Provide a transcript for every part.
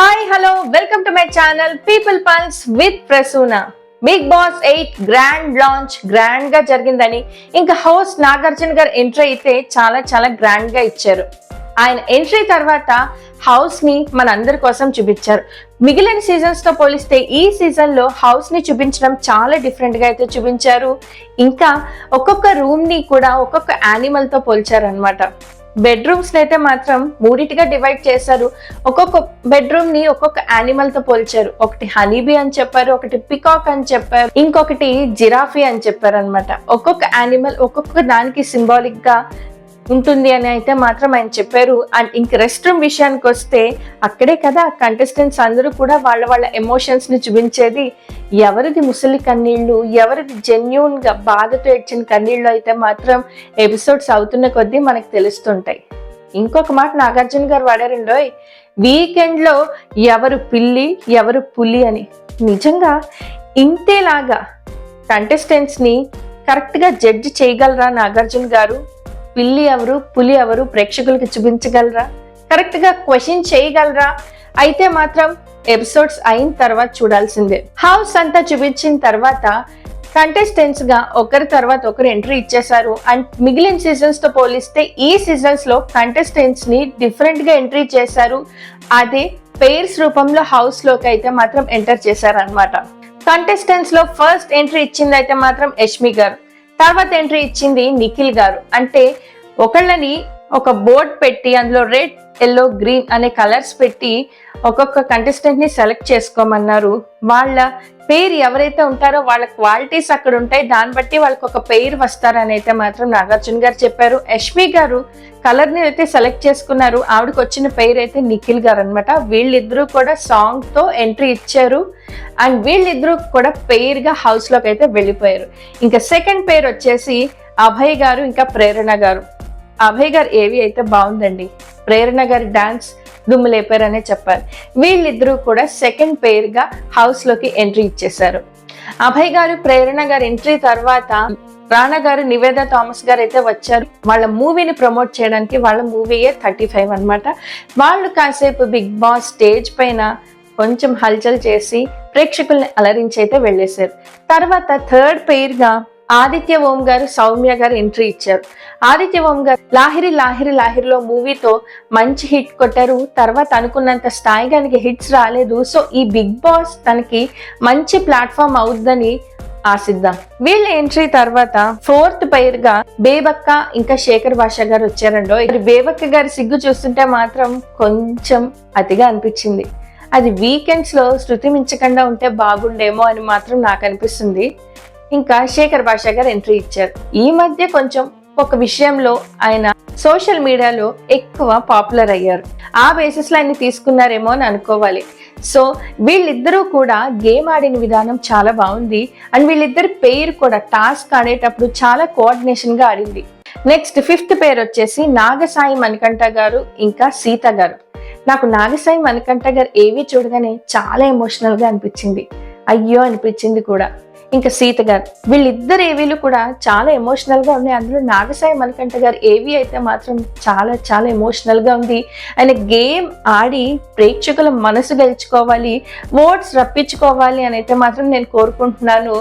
Hi hello welcome to my channel people pulse with Prasuna big boss eight grand launch గ్రాండ్గా జరిగిందని ఇంకా house Nagarjuna గారు entry అయితే చాలా చాలా గ్రాండ్గా ఇచ్చారు. ఆయన ఎంట్రీ తర్వాత హౌస్ని మన అందరి కోసం చూపించారు. మిగిలిన సీజన్స్తో పోలిస్తే ఈ సీజన్లో హౌస్ని చూపించడం చాలా డిఫరెంట్గా అయితే చూపించారు. ఇంకా ఒక్కొక్క రూమ్ని కూడా ఒక్కొక్క యానిమల్తో పోల్చారు అనమాట బెడ్రూమ్స్ అయితే మాత్రం మూడిటిగా డివైడ్ చేశారు. ఒక్కొక్క బెడ్రూమ్ని ఒక్కొక్క యానిమల్తో పోల్చారు. ఒకటి హనీబీ అని చెప్పారు ఒకటి పికాక్ అని చెప్పారు ఇంకొకటి జిరాఫీ అని చెప్పారు అనమాట ఒక్కొక్క యానిమల్ ఒక్కొక్క దానికి సింబాలిక్గా ఉంటుంది అని అయితే మాత్రం ఆయన చెప్పారు. అండ్ ఇంక రెస్ట్ రూమ్ విషయానికి వస్తే అక్కడే కదా కంటెస్టెంట్స్ అందరూ కూడా వాళ్ళ వాళ్ళ ఎమోషన్స్ని చూపించేది. ఎవరిది ముసలి కన్నీళ్ళు ఎవరిది జెన్యున్గా బాధతో ఏడ్చిన కన్నీళ్ళు అయితే మాత్రం ఎపిసోడ్స్ అవుతున్న కొద్దీ మనకు తెలుస్తుంటాయి. ఇంకొక మాట నాగార్జున గారు వాడారండోయ్ వీకెండ్లో ఎవరు పిల్లి ఎవరు పులి అని. నిజంగా ఇంతేలాగా కంటెస్టెంట్స్ని కరెక్ట్గా జడ్జ్ జడ్జి చేయగలరా నాగార్జున గారు? పిల్లి ఎవరు పులి ఎవరు ప్రేక్షకులకి చూపించగలరా? కరెక్ట్గా క్వశ్చన్ చేయగలరా? అయితే మాత్రం ఎపిసోడ్స్ అయిన తర్వాత చూడాల్సిందే. హౌస్ అంతా చూపించిన తర్వాత కంటెస్టెంట్స్గా ఒకరి తర్వాత ఒకరు ఎంట్రీ ఇచ్చేశారు. అండ్ మిగిలిన సీజన్స్తో పోలిస్తే ఈ సీజన్స్లో కంటెస్టెంట్స్ని డిఫరెంట్గా ఎంట్రీ చేశారు. అదే పేర్స్ రూపంలో హౌస్లోకి అయితే మాత్రం ఎంటర్ చేశారనమాట కంటెస్టెంట్స్లో ఫస్ట్ ఎంట్రీ ఇచ్చింది అయితే మాత్రం యష్మి గారు. తర్వాత ఎంట్రీ ఇచ్చింది నిఖిల్ గారు. అంటే ఒకళ్ళని ఒక బోర్డ్ పెట్టి అందులో రెడ్ ఎల్లో గ్రీన్ అనే కలర్స్ పెట్టి ఒక్కొక్క కంటెస్టెంట్ని సెలెక్ట్ చేసుకోమన్నారు. వాళ్ళ పేరు ఎవరైతే ఉంటారో వాళ్ళ క్వాలిటీస్ అక్కడ ఉంటాయి. దాన్ని బట్టి వాళ్ళకి ఒక పేరు వస్తారని అయితే మాత్రం నాగార్జున గారు చెప్పారు. యష్మి గారు కలర్ని అయితే సెలెక్ట్ చేసుకున్నారు. ఆవిడకి వచ్చిన పేరు అయితే నిఖిల్ గారు అనమాట వీళ్ళిద్దరూ కూడా సాంగ్తో ఎంట్రీ ఇచ్చారు. అండ్ వీళ్ళిద్దరూ కూడా పేరుగా హౌస్లోకి అయితే వెళ్ళిపోయారు. ఇంకా సెకండ్ పేరు వచ్చేసి అభయ్ గారు ఇంకా ప్రేరణ గారు. అభయ్ గారు ఏవి అయితే బాగుందండి. ప్రేరణ గారి డాన్స్ దుమ్ము లేపారనే చెప్పాలి. వీళ్ళిద్దరూ కూడా సెకండ్ పేరుగా హౌస్లోకి ఎంట్రీ ఇచ్చేశారు. అభయ్ గారు ప్రేరణ గారి ఎంట్రీ తర్వాత రాణా గారు నివేద థామస్ గారు అయితే వచ్చారు. వాళ్ళ మూవీని ప్రమోట్ చేయడానికి వాళ్ళ మూవీయే థర్టీ ఫైవ్ అనమాట వాళ్ళు కాసేపు బిగ్ బాస్ స్టేజ్ పైన కొంచెం హల్చల్ చేసి ప్రేక్షకుల్ని అలరించి అయితే వెళ్ళేశారు. తర్వాత థర్డ్ పేరుగా ఆదిత్య ఓం గారు సౌమ్య గారు ఎంట్రీ ఇచ్చారు. ఆదిత్య ఓం గారు లాహిరి లాహిరి లాహిరిలో మూవీతో మంచి హిట్ కొట్టారు. తర్వాత అనుకున్నంత స్థాయిగా హిట్స్ రాలేదు. సో ఈ బిగ్ బాస్ తనకి మంచి ప్లాట్ఫామ్ అవుద్దని ఆశిద్దాం. వీళ్ళ ఎంట్రీ తర్వాత ఫోర్త్ పేరుగా బేబక్క ఇంకా శేఖర్ భాష గారు వచ్చారండో. ఇది బేబక్క గారి సిగ్గు చూస్తుంటే మాత్రం కొంచెం అతిగా అనిపించింది. అది వీకెండ్స్లో శృతి మించకుండా ఉంటే బాగుండేమో అని మాత్రం నాకు అనిపిస్తుంది. ఇంకా శేఖర్ భాష గారు ఎంట్రీ ఇచ్చారు. ఈ మధ్య కొంచెం ఒక విషయంలో ఆయన సోషల్ మీడియాలో ఎక్కువ పాపులర్ అయ్యారు. ఆ బేసిస్లో ఆయన తీసుకున్నారేమో అని అనుకోవాలి. సో వీళ్ళిద్దరూ కూడా గేమ్ ఆడిన విధానం చాలా బాగుంది. అండ్ వీళ్ళిద్దరి పేరు కూడా టాస్క్ ఆడేటప్పుడు చాలా కోఆర్డినేషన్గా ఆడింది. నెక్స్ట్ ఫిఫ్త్ పేరు వచ్చేసి నాగసాయి మణికంఠ గారు ఇంకా సీత గారు. నాకు నాగసాయి మణికంఠ గారు ఏవి చూడగానే చాలా ఎమోషనల్గా అనిపించింది. అయ్యో అనిపించింది కూడా. ఇంకా సీత గారు. వీళ్ళిద్దరు ఏవీలు కూడా చాలా ఎమోషనల్గా ఉన్నాయి. అందులో నాగసాయి మణికంఠ గారు ఏవి అయితే మాత్రం చాలా చాలా ఎమోషనల్గా ఉంది. ఆయన గేమ్ ఆడి ప్రేక్షకుల మనసు గెలుచుకోవాలి ఓట్స్ రప్పించుకోవాలి అని అయితే మాత్రం నేను కోరుకుంటున్నాను.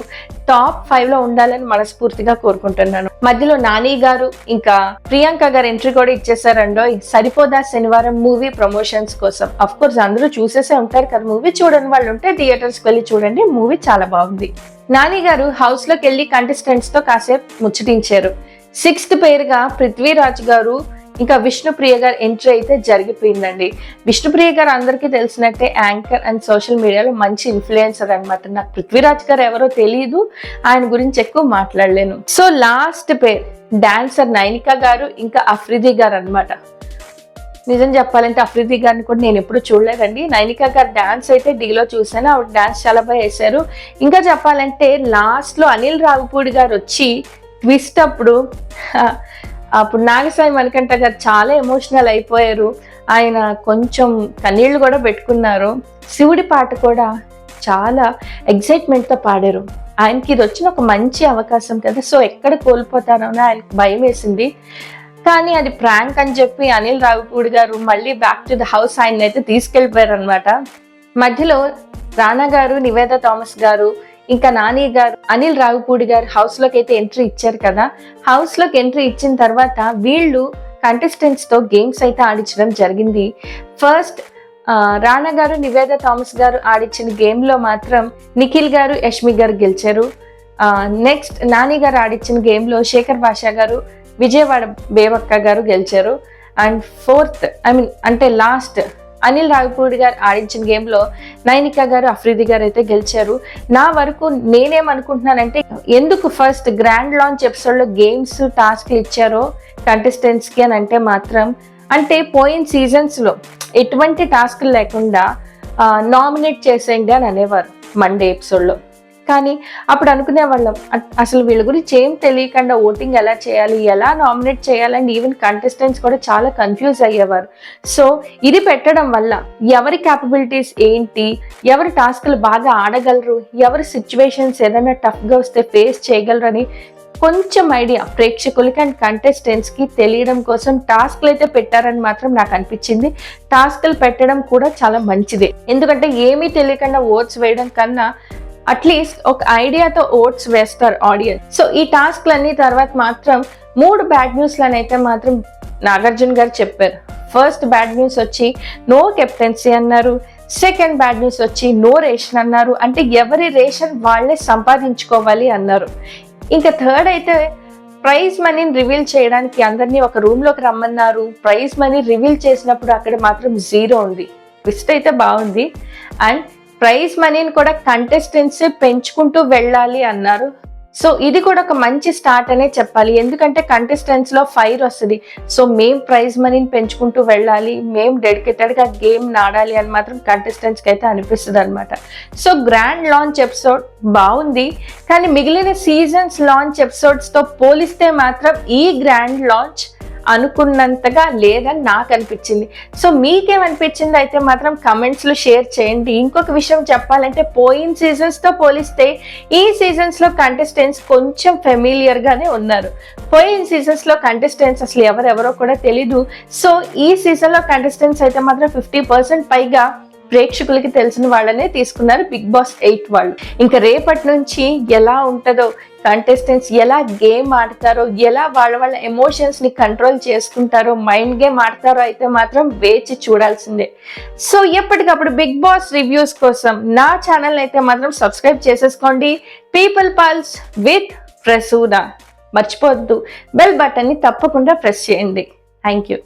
టాప్ ఫైవ్లో ఉండాలని మనస్ఫూర్తిగా కోరుకుంటున్నాను. మధ్యలో నాని గారు ఇంకా ప్రియాంక గారు ఎంట్రీ కూడా ఇచ్చేసారండో. సరిపోదా శనివారం మూవీ ప్రమోషన్స్ కోసం. అఫ్ కోర్స్ అందరూ చూసేసే ఉంటారు కదా మూవీ చూడని వాళ్ళు ఉంటే థియేటర్స్కి వెళ్ళి చూడండి. మూవీ చాలా బాగుంది. నాని గారు హౌస్లోకి వెళ్ళి కంటెస్టెంట్స్తో కాసేపు ముచ్చటించారు. సిక్స్త్ పేరుగా పృథ్వీరాజ్ గారు ఇంకా విష్ణుప్రియ గారు ఎంట్రీ అయితే జరిగిపోయిందండి. విష్ణుప్రియ గారు అందరికీ తెలిసినట్టే యాంకర్ అండ్ సోషల్ మీడియాలో మంచి ఇన్ఫ్లుయెన్సర్ అనమాట నాకు పృథ్వీరాజ్ గారు ఎవరో తెలియదు ఆయన గురించి ఎక్కువ మాట్లాడలేను. సో లాస్ట్ పేరు డాన్సర్ నైనిక గారు ఇంకా అఫ్రిది గారు అనమాట నిజం చెప్పాలంటే అఫ్రిది గారిని కూడా నేను ఎప్పుడు చూడలేదండి. నైనిక గారు డ్యాన్స్ అయితే డీలో చూసాను ఆవిడ డ్యాన్స్ చాలా బాగా వేశారు ఇంకా చెప్పాలంటే లాస్ట్లో అనిల్ రావుపూడి గారు వచ్చి ట్విస్ట్ అప్పుడు అప్పుడు నాగసాయి మణికంఠ గారు చాలా ఎమోషనల్ అయిపోయారు. ఆయన కొంచెం కన్నీళ్ళు కూడా పెట్టుకున్నారు. శివుడి పాట కూడా చాలా ఎగ్జైట్మెంట్తో పాడారు. ఆయనకి ఇది వచ్చిన ఒక మంచి అవకాశం కదా. సో ఎక్కడ కోల్పోతారో అని ఆయనకు భయం వేసింది. కానీ అది ప్రాంక్ అని చెప్పి అనిల్ రావిపూడి గారు మళ్ళీ బ్యాక్ టు ద హౌస్ ఆయన అయితే తీసుకెళ్ళిపోయారు అనమాట మధ్యలో రానా గారు నివేద థామస్ గారు ఇంకా నాని గారు అనిల్ రావిపూడి గారు హౌస్లోకి అయితే ఎంట్రీ ఇచ్చారు కదా. హౌస్లోకి ఎంట్రీ ఇచ్చిన తర్వాత వీళ్ళు కంటెస్టెంట్స్తో గేమ్స్ అయితే ఆడించడం జరిగింది. ఫస్ట్ రానా గారు నివేద థామస్ గారు ఆడించిన గేమ్లో మాత్రం నిఖిల్ గారు యష్మి గారు గెలిచారు. నెక్స్ట్ నాని గారు ఆడించిన గేమ్లో శేఖర్ బాషా గారు విజయవాడ బేవక్క గారు గెలిచారు. అండ్ ఫోర్త్ ఐ మీన్ అంటే లాస్ట్ అనిల్ రావిపూడి గారు ఆడించిన గేమ్లో నైనిక గారు అఫ్రీది గారు అయితే గెలిచారు. నా వరకు నేనేమనుకుంటున్నానంటే ఎందుకు ఫస్ట్ గ్రాండ్ లాంచ్ ఎపిసోడ్లో గేమ్స్ టాస్క్లు ఇచ్చారో కంటెస్టెంట్స్కి అని అంటే మాత్రం అంటే పోయిన సీజన్స్లో ఎటువంటి టాస్క్లు లేకుండా నామినేట్ చేసేయండి అని అనేవారు మండే ఎపిసోడ్లో కానీ అప్పుడు అనుకునే వాళ్ళం అసలు వీళ్ళ గురించి ఏం తెలియకుండా ఓటింగ్ ఎలా చేయాలి ఎలా నామినేట్ చేయాలని ఈవెన్ కంటెస్టెంట్స్ కూడా చాలా కన్ఫ్యూజ్ అయ్యేవారు. సో ఇది పెట్టడం వల్ల ఎవరి క్యాపబిలిటీస్ ఏంటి ఎవరి టాస్క్లు బాగా ఆడగలరు ఎవరి సిచ్యువేషన్స్ ఏదైనా టఫ్గా వస్తే ఫేస్ చేయగలరని కొంచెం ఐడియా ప్రేక్షకులకి అండ్ కంటెస్టెంట్స్కి తెలియడం కోసం టాస్క్లు అయితే పెట్టారని మాత్రం నాకు అనిపించింది. టాస్క్లు పెట్టడం కూడా చాలా మంచిదే. ఎందుకంటే ఏమీ తెలియకుండా ఓట్స్ వేయడం కన్నా అట్లీస్ట్ ఒక ఐడియాతో ఓట్స్ వేస్తారు ఆడియన్స్ సో ఈ టాస్క్లన్నీ తర్వాత మాత్రం మూడు బ్యాడ్ న్యూస్లను అయితే మాత్రం నాగార్జున గారు చెప్పారు. ఫస్ట్ బ్యాడ్ న్యూస్ వచ్చి నో కెప్టెన్సీ అన్నారు. సెకండ్ బ్యాడ్ న్యూస్ వచ్చి నో రేషన్ అన్నారు. అంటే ఎవరి రేషన్ వాళ్ళే సంపాదించుకోవాలి అన్నారు. ఇంకా థర్డ్ అయితే ప్రైజ్ మనీని రివీల్ చేయడానికి అందరినీ ఒక రూమ్లోకి రమ్మన్నారు. ప్రైజ్ మనీ రివీల్ చేసినప్పుడు అక్కడ మాత్రం జీరో ఉంది. ట్విస్ట్ అయితే బాగుంది. అండ్ ప్రైజ్ మనీని కూడా కంటెస్టెంట్స్ పెంచుకుంటూ వెళ్ళాలి అన్నారు. సో ఇది కూడా ఒక మంచి స్టార్ట్ అనే చెప్పాలి. ఎందుకంటే కంటెస్టెంట్స్లో ఫైర్ వస్తుంది. సో మేం ప్రైజ్ మనీని పెంచుకుంటూ వెళ్ళాలి. మేం డెడికేటెడ్గా గేమ్ ఆడాలి అని మాత్రం కంటెస్టెంట్స్కి అయితే అనిపిస్తుంది అనమాట సో గ్రాండ్ లాంచ్ ఎపిసోడ్ బాగుంది. కానీ మిగిలిన సీజన్స్ లాంచ్ ఎపిసోడ్స్తో పోలిస్తే మాత్రం ఈ గ్రాండ్ లాంచ్ అనుకున్నంతగా లేదని నాకు అనిపించింది. సో మీకేమనిపించింది? అయితే మాత్రం కమెంట్స్లో షేర్ చేయండి. ఇంకొక విషయం చెప్పాలంటే పోయిన సీజన్స్తో పోలిస్తే ఈ సీజన్స్లో కంటెస్టెంట్స్ కొంచెం ఫెమిలియర్గానే ఉన్నారు. పోయిన సీజన్స్లో కంటెస్టెంట్స్ అసలు ఎవరెవరో కూడా తెలీదు. సో ఈ సీజన్లో కంటెస్టెంట్స్ అయితే మాత్రం ఫిఫ్టీ పర్సెంట్ పైగా ప్రేక్షకులకి తెలిసిన వాళ్ళనే తీసుకున్నారు బిగ్ బాస్ ఎయిట్ వాళ్ళు. ఇంకా రేపటి నుంచి ఎలా ఉంటుందో కంటెస్టెంట్స్ ఎలా గేమ్ ఆడతారో ఎలా వాళ్ళ వాళ్ళ ఎమోషన్స్ని కంట్రోల్ చేసుకుంటారో మైండ్ గేమ్ ఆడతారో అయితే మాత్రం వేచి చూడాల్సిందే. సో ఎప్పటికప్పుడు బిగ్ బాస్ రివ్యూస్ కోసం నా ఛానల్ అయితే మాత్రం సబ్స్క్రైబ్ చేసేసుకోండి. పీపుల్ పల్స్ విత్ ప్రసూదా మర్చిపోవద్దు. బెల్ బటన్ని తప్పకుండా ప్రెస్ చేయండి. Thank you